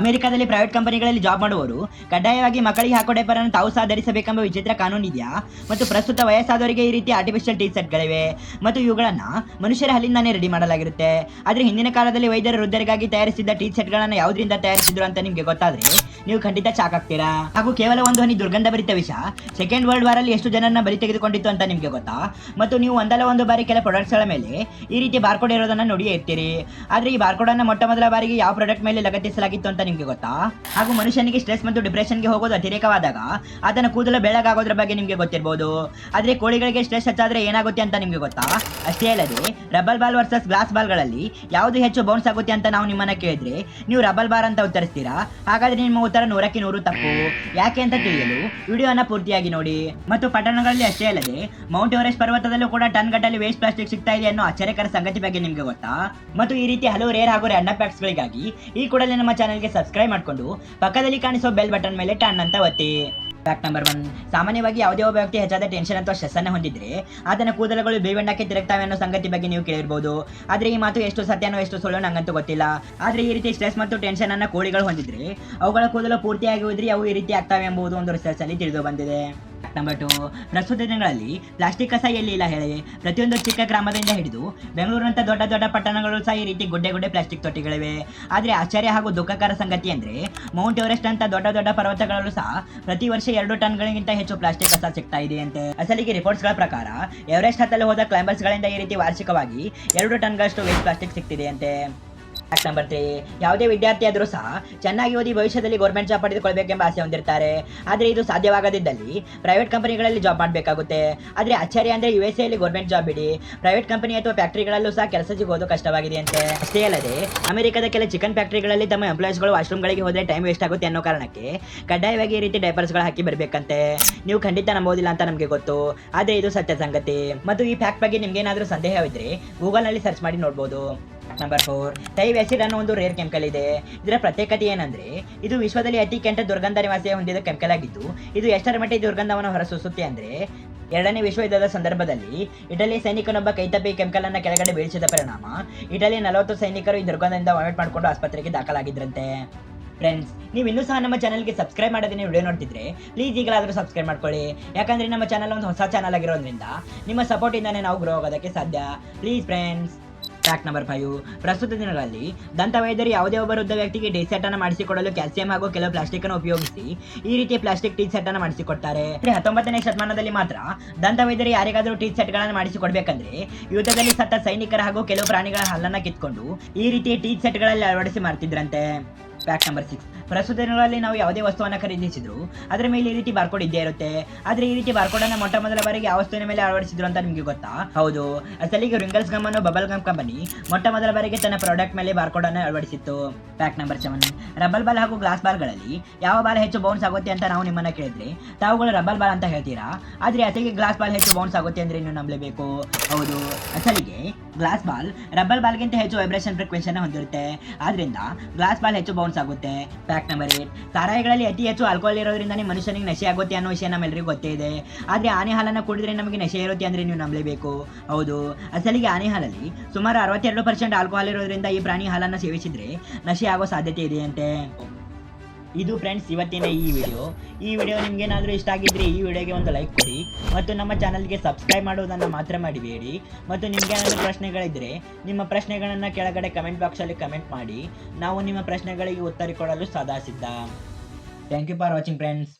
ಅಮೆರಿಕದಲ್ಲಿ ಪ್ರೈವೇಟ್ ಕಂಪನಿಗಳಲ್ಲಿ ಜಾಬ್ ಮಾಡುವವರು ಕಡ್ಡಾಯವಾಗಿ ಮಕ್ಕಳಿಗೆ ಹಾಕೋ ಡೈಪರ್ ಅನ್ನು ತಾವು ಸಹ ಧರಿಸಬೇಕೆಂಬ ವಿಚಿತ್ರ ಕಾನೂನು ಇದೆಯಾ? ಮತ್ತು ಪ್ರಸ್ತುತ ವಯಸ್ಸಾದವರಿಗೆ ಈ ರೀತಿ ಆರ್ಟಿಫಿಷಿಯಲ್ ಟೀ ಶರ್ಟ್ಗಳಿವೆ ಮತ್ತು ಇವುಗಳನ್ನು ಮನುಷ್ಯರ ಹಲ್ಲಿಂದಾನೇ ರೆಡಿ ಮಾಡಲಾಗಿರುತ್ತೆ. ಆದರೆ ಹಿಂದಿನ ಕಾಲದಲ್ಲಿ ವೈದ್ಯರು ವೃದ್ಧರಿಗಾಗಿ ತಯಾರಿಸಿದ್ದ ಟೀ ಶರ್ಟ್ಗಳನ್ನು ಯಾವುದರಿಂದ ತಯಾರಿಸಿದ್ರು ಅಂತ ನಿಮಗೆ ಗೊತ್ತಾದ್ರೆ ನೀವು ಖಂಡಿತ ಶಾಕ್ ಆಗ್ತೀರಾ? ಹಾಗೂ ಕೇವಲ ಒಂದು ಹನಿ ದುರ್ಗಂಧ ಭರಿತ ವಿಷ ಸೆಕೆಂಡ್ ವರ್ಲ್ಡ್ ವಾರ್ ಅಲ್ಲಿ ಎಷ್ಟು ಜನರನ್ನ ಬಲಿ ತೆಗೆದುಕೊಂಡಿತ್ತು ಅಂತ ನಿಮಗೆ ಗೊತ್ತಾ? ಮತ್ತು ನೀವು ಒಂದಲ್ಲ ಒಂದು ಬಾರಿ ಕೆಲ ಪ್ರಾಡಕ್ಟ್ಸ್ಗಳ ಮೇಲೆ ಈ ರೀತಿ ಬಾರ್ಕೋಡ್ ಇರೋದನ್ನ ನೋಡಿಯೇ ಇರ್ತೀರಿ. ಆದರೆ ಈ ಬಾರ್ಕೋಡನ್ನು ಮೊಟ್ಟ ಮೊದಲ ಬಾರಿಗೆ ಯಾವ ಪ್ರಾಡಕ್ಟ್ ಮೇಲೆ ಲಗತ್ತಿಸಲಾಗಿತ್ತು ಅಂತ ನಿಮ್ಗೆ ಗೊತ್ತಾ? ಹಾಗೂ ಮನುಷ್ಯನಿಗೆ ಸ್ಟ್ರೆಸ್ ಮತ್ತು ಡಿಪ್ರೆಷನ್ಗೆ ಹೋಗೋದು ಅತಿರೇಕವಾದಾಗ ಅದನ್ನು ಕೂದಲು ಬೆಳಗಾಗೋದ್ರ ಬಗ್ಗೆ ನಿಮಗೆ ಗೊತ್ತಿರಬಹುದು ಆದರೆ ಕೋಳಿಗಳಿಗೆ ಸ್ಟ್ರೆಸ್ ಹೆಚ್ಚಾದ್ರೆ ಏನಾಗುತ್ತೆ ಅಂತ ನಿಮಗೆ ಗೊತ್ತಾ? ಅಷ್ಟೇ ಅಲ್ಲದೆ ರಬ್ಬಲ್ ಬಾಲ್ ವರ್ಸಸ್ ಗ್ಲಾಸ್ ಬಾಲ್ಗಳಲ್ಲಿ ಯಾವುದು ಹೆಚ್ಚು ಬೌನ್ಸ್ ಆಗುತ್ತೆ ಅಂತ ನಾವು ನಿಮ್ಮನ್ನ ಕೇಳಿದ್ರೆ, ನೀವು ರಬ್ಬಲ್ ಬಾರ್ ಅಂತ ಉತ್ತರಿಸ್ತೀರಾ? ಹಾಗಾದ್ರೆ ನಿಮ್ಮ ಉತ್ತರ ನೂರಕ್ಕೆ ನೂರು ತಪ್ಪು. ಯಾಕೆ ಅಂತ ತಿಳಿಯಲು ವಿಡಿಯೋನ ಪೂರ್ತಿಯಾಗಿ ನೋಡಿ. ಮತ್ತು ಪಟ್ಟಣಗಳಲ್ಲಿ ಅಷ್ಟೇ ಅಲ್ಲದೆ, ಮೌಂಟ್ ಎವರೆಸ್ಟ್ ಪರ್ವತದಲ್ಲೂ ಕೂಡ ಟನ್ ಗಟ್ಟಲ್ಲಿ ವೇಸ್ಟ್ ಪ್ಲಾಸ್ಟಿಕ್ ಸಿಗ್ತಾ ಇದೆ ಅನ್ನೋ ಅಚ್ಚರಿಕರ ಸಂಗತಿ ಬಗ್ಗೆ ನಿಮಗೆ ಗೊತ್ತಾ? ಮತ್ತು ಈ ರೀತಿ ಹಲವು ರೇರ್ ಹಾಗೂ ರ್ಯಾಂಡಮ್ ಪ್ಯಾಕ್ಸ್ ಗಳಿಗಾಗಿ, ಈ ಕೂಡಲೇ ನಮ್ಮ ಚಾನೆಲ್ಗೆ ಸಬ್ಸ್ಕ್ರೈಬ್ ಮಾಡಿಕೊಂಡು ಪಕ್ಕದಲ್ಲಿ ಕಾಣಿಸೋ ಬೆಲ್ ಬಟನ್ ಮೇಲೆ ಟನ್ ಅಂತ ಒತ್ತಿ. ಫ್ಯಾಕ್ಟ್ ನಂಬರ್ ಒನ್ ಸಾಮಾನ್ಯವಾಗಿ ಯಾವುದೇ ಒಬ್ಬ ವ್ಯಕ್ತಿ ಹೆಚ್ಚಾದ ಟೆನ್ಷನ್ ಅಥವಾ ಸ್ಟ್ರೆಸ್ ಹೊಂದಿದ್ರೆ ಆತನ ಕೂದಲುಗಳು ಬೇವೆಣ್ಣಕ್ಕೆ ತಿರುಗ್ತಾವೆ ಅನ್ನೋ ಸಂಗತಿ ಬಗ್ಗೆ ನೀವು ಕೇಳಿರ್ಬೋದು. ಆದರೆ ಈ ಮಾತು ಎಷ್ಟು ಸತ್ಯನೋ ಎಷ್ಟು ಸುಳ್ಳು ನಂಗಂತೂ ಗೊತ್ತಿಲ್ಲ. ಆದರೆ ಈ ರೀತಿ ಸ್ಟ್ರೆಸ್ ಮತ್ತು ಟೆನ್ಷನ್ ಅನ್ನ ಕೋಳಿಗಳು ಹೊಂದಿದ್ರೆ ಅವುಗಳ ಕೂದಲು ಪೂರ್ತಿಯಾಗಿ ಹೋದ್ರೆ ಅವು ಈ ರೀತಿ ಆಗ್ತಾವೆ ಎಂಬುದು ಒಂದು ರಿಸರ್ಚ್ ಅಲ್ಲಿ ತಿಳಿದು ಬಂದಿದೆ. ನಂಬರ್ ಟು ಪ್ರಸ್ತುತ ದಿನಗಳಲ್ಲಿ ಪ್ಲಾಸ್ಟಿಕ್ ಕಸ ಎಲ್ಲಿ ಇಲ್ಲ ಹೇಳಿ. ಪ್ರತಿಯೊಂದು ಚಿಕ್ಕ ಗ್ರಾಮದಿಂದ ಹಿಡಿದು ಬೆಂಗಳೂರಿನಂಥ ದೊಡ್ಡ ದೊಡ್ಡ ಪಟ್ಟಣಗಳು ಸಹ ಈ ರೀತಿ ಗುಡ್ಡೆ ಗುಡ್ಡೆ ಪ್ಲಾಸ್ಟಿಕ್ ತೊಟ್ಟಿಗಳಿವೆ. ಆದರೆ ಆಶ್ಚರ್ಯ ಹಾಗೂ ದುಃಖಕರ ಸಂಗತಿ ಅಂದರೆ ಮೌಂಟ್ ಎವರೆಸ್ಟ್ ಅಂತ ದೊಡ್ಡ ದೊಡ್ಡ ಪರ್ವತಗಳಲ್ಲೂ ಸಹ ಪ್ರತಿ ವರ್ಷ ಎರಡು ಟನ್ಗಳಿಗಿಂತ ಹೆಚ್ಚು ಪ್ಲಾಸ್ಟಿಕ್ ಕಸ ಸಿಗ್ತಾ ಇದೆ ಅಂತೆ. ಅಸಲಿಗೆ ರಿಪೋರ್ಟ್ಸ್ಗಳ ಪ್ರಕಾರ ಎವರೆಸ್ಟ್ ಹತ್ತಲು ಹೋದ ಕ್ಲೈಂಬರ್ಸ್ಗಳಿಂದ ಗಳಿಂದ ಈ ರೀತಿ ವಾರ್ಷಿಕವಾಗಿ ಎರಡು ಟನ್ಗಳಷ್ಟು ವೇಸ್ಟ್ ಪ್ಲಾಸ್ಟಿಕ್ ಸಿಗ್ತಿದೆ ಅಂತೆ. ಫ್ಯಾಕ್ಟ್ ನಂಬರ್ ತ್ರೀ ಯಾವುದೇ ವಿದ್ಯಾರ್ಥಿ ಆದರೂ ಸಹ ಚೆನ್ನಾಗಿ ಓದಿ ಭವಿಷ್ಯದಲ್ಲಿ ಗೌರ್ಮೆಂಟ್ ಜಾಬ್ ಪಡೆದುಕೊಳ್ಬೇಕೆಂಬ ಆಸೆ ಹೊಂದಿರ್ತಾರೆ. ಆದರೆ ಇದು ಸಾಧ್ಯವಾಗದಿದ್ದಲ್ಲಿ ಪ್ರೈವೇಟ್ ಕಂಪನಿಗಳಲ್ಲಿ ಜಾಬ್ ಮಾಡಬೇಕಾಗುತ್ತೆ. ಆದರೆ ಅಚ್ಚರಿ ಅಂದರೆ ಯು ಎಸ್ ಎಲ್ಲಿ ಗೌರ್ಮೆಂಟ್ ಜಾಬ್ ಬಿಡಿ. ಪ್ರೈವೇಟ್ ಕಂಪನಿ ಅಥವಾ ಫ್ಯಾಕ್ಟರಿಗಳಲ್ಲೂ ಸಹ ಕೆಲಸ ಸಿಗೋದು ಕಷ್ಟವಾಗಿದೆ ಅಂತೆ ಅಷ್ಟೇ ಅಲ್ಲದೆ, ಅಮೆರಿಕದ ಕೆಲ ಚಿಕನ್ ಫ್ಯಾಕ್ಟರಿಗಳಲ್ಲಿ ತಮ್ಮ ಎಂಪ್ಲಾಯೀಸ್ಗಳು ವಾಶ್ರೂಮ್ಗಳಿಗೆ ಹೋದರೆ ಟೈಮ್ ವೇಸ್ಟ್ ಆಗುತ್ತೆ ಅನ್ನೋ ಕಾರಣಕ್ಕೆ ಕಡ್ಡಾಯವಾಗಿ ಈ ರೀತಿ ಡೈಪರ್ಸ್ಗಳು ಹಾಕಿ ಬರಬೇಕಂತೆ. ನೀವು ಖಂಡಿತ ನಂಬೋದಿಲ್ಲ ಅಂತ ನಮಗೆ ಗೊತ್ತು. ಆದರೆ ಇದು ಸತ್ಯ ಸಂಗತಿ. ಮತ್ತು ಈ ಫ್ಯಾಕ್ಟ್ ಬಗ್ಗೆ ನಿಮ್ಗೇನಾದರೂ ಸಂದೇಹವಿದ್ರೆ ಗೂಗಲ್ನಲ್ಲಿ ಸರ್ಚ್ ಮಾಡಿ ನೋಡ್ಬೋದು. ನಂಬರ್ ಫೋರ್ ಟೈವ್ ಆಸಿಡ್ ಅನ್ನೋ ಒಂದು ರೇರ್ ಕೆಮಿಕಲ್ ಇದೆ. ಇದರ ಪ್ರತ್ಯೇಕತೆ ಏನಂದ್ರೆ, ಇದು ವಿಶ್ವದಲ್ಲಿ ಅತಿ ಕೆಂಟ ದುರ್ಗಂಧ ನಿವಾಸಿಯ ಹೊಂದಿದ ಕೆಮಿಕಲ್ ಆಗಿದ್ದು, ಇದು ಎಷ್ಟರ ಮಟ್ಟಿಗೆ ದುರ್ಗಂಧವನ್ನು ಹೊರಸೂಸುತ್ತೆ ಅಂದ್ರೆ, ಎರಡನೇ ವಿಶ್ವ ಯುದ್ಧದ ಸಂದರ್ಭದಲ್ಲಿ ಇಟಲಿ ಸೈನಿಕನೊಬ್ಬ ಕೈತಪ್ಪಿ ಕೆಮಿಕಲ್ ಅನ್ನ ಕೆಳಗಡೆ ಬೀಳಿಸಿದ ಪರಿಣಾಮ, ಇಟಲಿ ನಲವತ್ತು ಸೈನಿಕರು ಈ ದುರ್ಗಂಧದಿಂದ ವಾಮಿಟ್ ಮಾಡಿಕೊಂಡು ಆಸ್ಪತ್ರೆಗೆ ದಾಖಲಾಗಿದ್ರಂತೆ. ಫ್ರೆಂಡ್ಸ್ ನೀವು ಇನ್ನೂ ಸಹ ನಮ್ಮ ಚಾನಲ್ಗೆ ಸಬ್ಸ್ಕ್ರೈಬ್ ಮಾಡೋದನ್ನ ವಿಡಿಯೋ ನೋಡ್ತಿದ್ರೆ ಪ್ಲೀಸ್ ಈಗಲಾದರೂ ಸಬ್ಸ್ಕ್ರೈಬ್ ಮಾಡ್ಕೊಳ್ಳಿ. ಯಾಕಂದ್ರೆ ನಮ್ಮ ಚಾನಲ್ ಒಂದು ಹೊಸ ಚಾನಲ್ ಆಗಿರೋದ್ರಿಂದ, ನಿಮ್ಮ ಸಪೋರ್ಟಿಂದಾನೇ ನಾವು ಗ್ರೋ ಆಗೋದಕ್ಕೆ ಸಾಧ್ಯ. Please friends fact number five ಪ್ರಸ್ತುತ ದಿನಗಳಲ್ಲಿ ದಂತ ವೈದ್ಯರು ಯಾವುದೇ ಒಬ್ಬ ವೃದ್ಧ ವ್ಯಕ್ತಿಗೆ ಟೀ ಸೆಟ್ ಅನ್ನು ಮಾಡಿಸಿಕೊಡಲು ಕ್ಯಾಲ್ಸಿಯಂ ಹಾಗೂ ಕೆಲವು ಪ್ಲಾಸ್ಟಿಕ್ ಅನ್ನು ಉಪಯೋಗಿಸಿ ಈ ರೀತಿಯ ಪ್ಲಾಸ್ಟಿಕ್ ಟೀ ಸೆಟ್ ಅನ್ನು ಮಾಡಿಸಿಕೊಡ್ತಾರೆ. ಹತ್ತೊಂಬತ್ತನೇ ಶತಮಾನದಲ್ಲಿ ಮಾತ್ರ ದಂತ ವೈದ್ಯರು ಯಾರಿಗಾದರೂ ಟೀ ಸೆಟ್ಗಳನ್ನು ಮಾಡಿಸಿಕೊಡ್ಬೇಕಂದ್ರೆ ಯುದ್ಧದಲ್ಲಿ ಸತ್ತ ಸೈನಿಕರ ಹಾಗೂ ಕೆಲವು ಪ್ರಾಣಿಗಳ ಹಲ್ಲನ್ನ ಕಿತ್ಕೊಂಡು ಈ ರೀತಿಯ ಟೀ ಸೆಟ್ಗಳಲ್ಲಿ ಅಳವಡಿಸಿ ಮಾಡ್ತಿದ್ರಂತೆ. ಫ್ಯಾಕ್ಟ್ ನಂಬರ್ ಸಿಕ್ಸ್ ಪ್ರಸ್ತುತ ದಿನಗಳಲ್ಲಿ ನಾವು ಯಾವುದೇ ವಸ್ತುವನ್ನು ಖರೀದಿಸಿದ್ರು, ಅದರ ಮೇಲೆ ಈ ರೀತಿ ಬಾರ್ಕೋಡ್ ಇದ್ದೇ ಇರುತ್ತೆ. ಆದ್ರೆ ಈ ರೀತಿ ಬಾರ್ಕೋಡ್ ಅನ್ನ ಮೊಟ್ಟ ಮೊದಲ ಬಾರಿಗೆ ಯಾವ ವಸ್ತುವಿನ ಮೇಲೆ ಅಳವಡಿಸಿದ್ರು ಅಂತ ನಿಮ್ಗೆ ಗೊತ್ತಾ? ಹೌದು. ಅಸಲಿಗೆ ರಿಂಗಲ್ಸ್ ಗಮ್ ಅನ್ನೋ ಬಬಲ್ ಗಮ್ ಕಂಪನಿ ಮೊಟ್ಟ ಮೊದಲ ಬಾರಿಗೆ ತನ್ನ ಪ್ರಾಡಕ್ಟ್ ಮೇಲೆ ಬಾರ್ಕೋಡ್ ಅನ್ನು ಅಳವಡಿಸಿತ್ತು. Fact number seven rubber ball ಹಾಗೂ ಗ್ಲಾಸ್ ಬಾಲ್ಗಳಲ್ಲಿ ಯಾವ ಬಾಲ್ ಹೆಚ್ಚು ಬೌನ್ಸ್ ಆಗುತ್ತೆ ಅಂತ ನಾವು ನಿಮ್ಮನ್ನ ಕೇಳಿದ್ರೆ, ತಾವುಗಳು ರಬ್ಬಲ್ ಬಾಲ್ ಅಂತ ಹೇಳ್ತೀರಾ? ಆದ್ರೆ ಅಸಲಿಗೆ ಗ್ಲಾಸ್ ಬಾಲ್ ಹೆಚ್ಚು ಬೌನ್ಸ್ ಆಗುತ್ತೆ ಅಂದ್ರೆ ನೀವು ನಂಬಲೇಬೇಕು. ಹೌದು. ಅಸಲಿಗೆ ಗ್ಲಾಸ್ ಬಾಲ್ ರಬ್ಬಲ್ ಬಾಲ್ಗಿಂತ ಹೆಚ್ಚು ವೈಬ್ರೇಷನ್ ಫ್ರೀಕ್ವೆನ್ಸಿ ಹೊಂದಿರುತ್ತೆ. ಆದ್ರಿಂದ ಗ್ಲಾಸ್ ಬಾಲ್ ಹೆಚ್ಚು ಬೌನ್ಸ್ ಆಗುತ್ತೆ. ಫ್ಯಾಕ್ಟ್ ನಂಬರ್ ಏಟ್ ತಾರಾಯಿಗಳಲ್ಲಿ ಅತಿ ಹೆಚ್ಚು ಆಲ್ಕೋಹಾಲ್ ಇರೋದ್ರಿಂದನೇ ಮನುಷ್ಯನಿಗೆ ನಶೆ ಆಗುತ್ತೆ ಅನ್ನೋ ವಿಷಯ ನಮ್ಮೆಲ್ಲರಿಗೂ ಗೊತ್ತೇ ಇದೆ. ಆದ್ರೆ ಆನೆ ಹಾಲನ್ನು ಕುಡಿದ್ರೆ ನಮಗೆ ನಶೆ ಇರುತ್ತೆ ಅಂದ್ರೆ ನೀವು ನಂಬಲೇಬೇಕು. ಹೌದು. ಅಸಲಿಗೆ ಆನೆ ಹಾಲಲ್ಲಿ ಸುಮಾರು ಅರವತ್ತೆರಡು ಪರ್ಸೆಂಟ್ ಆಲ್ಕೋಹಾಲ್ ಇರೋದ್ರಿಂದ ಈ ಪ್ರಾಣಿ ಹಾಲನ್ನು ಸೇವಿಸಿದ್ರೆ ನಶೆ ಆಗೋ ಸಾಧ್ಯತೆ ಇದೆಯಂತೆ. ಇದು ಫ್ರೆಂಡ್ಸ್ ಇವತ್ತಿನ ಈ ವಿಡಿಯೋ ಈ ವಿಡಿಯೋ ನಿಮ್ಗೇನಾದರೂ ಇಷ್ಟ ಆಗಿದ್ರೆ ಈ ವಿಡಿಯೋಗೆ ಒಂದು ಲೈಕ್ ಕೊಡಿ ಮತ್ತು ನಮ್ಮ ಚಾನಲ್ಗೆ ಸಬ್ಸ್ಕ್ರೈಬ್ ಮಾಡೋದನ್ನು ಮಾತ್ರ ಮಾಡಿಬೇಡಿ ಮತ್ತು ನಿಮ್ಗೆ ಏನಾದರೂ ಪ್ರಶ್ನೆಗಳಿದ್ದರೆ ನಿಮ್ಮ ಪ್ರಶ್ನೆಗಳನ್ನು ಕೆಳಗಡೆ ಕಮೆಂಟ್ ಬಾಕ್ಸಲ್ಲಿ ಕಮೆಂಟ್ ಮಾಡಿ. ನಾವು ನಿಮ್ಮ ಪ್ರಶ್ನೆಗಳಿಗೆ ಉತ್ತರ ಕೊಡಲು ಸದಾ ಸಿದ್ಧ. Thank you for watching friends